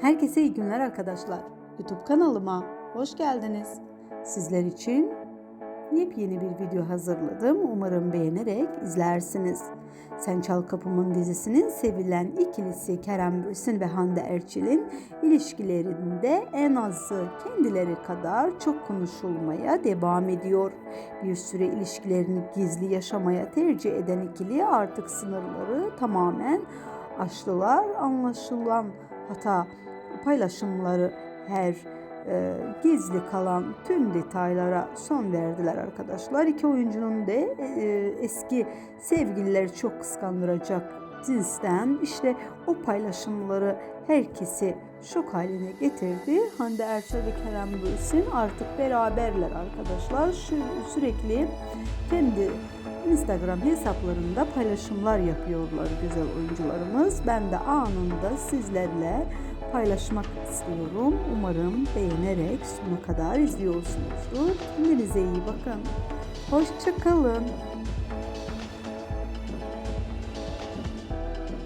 Herkese iyi günler arkadaşlar. YouTube kanalıma hoş geldiniz. Sizler için yepyeni bir video hazırladım. Umarım beğenerek izlersiniz. Sen Çal Kapımın dizisinin sevilen ikilisi Kerem Bürsin ve Hande Erçel'in ilişkilerinde en azı kendileri kadar çok konuşulmaya devam ediyor. Bir süre ilişkilerini gizli yaşamaya tercih eden ikili artık sınırları tamamen aştılar. Anlaşılan hata paylaşımları her e, gizli kalan tüm detaylara son verdiler arkadaşlar. İki oyuncunun da e, eski sevgilileri çok kıskandıracak cinsten işte o paylaşımları herkesi şok haline getirdi. Hande Erçel ve Kerem Bürsin artık beraberler arkadaşlar. Şu, sürekli kendi Instagram hesaplarında paylaşımlar yapıyorlar güzel oyuncularımız. Ben de anında sizlerle paylaşmak istiyorum. Umarım beğenerek sona kadar izliyorsunuzdur. Kendinize iyi bakın. Hoşçakalın.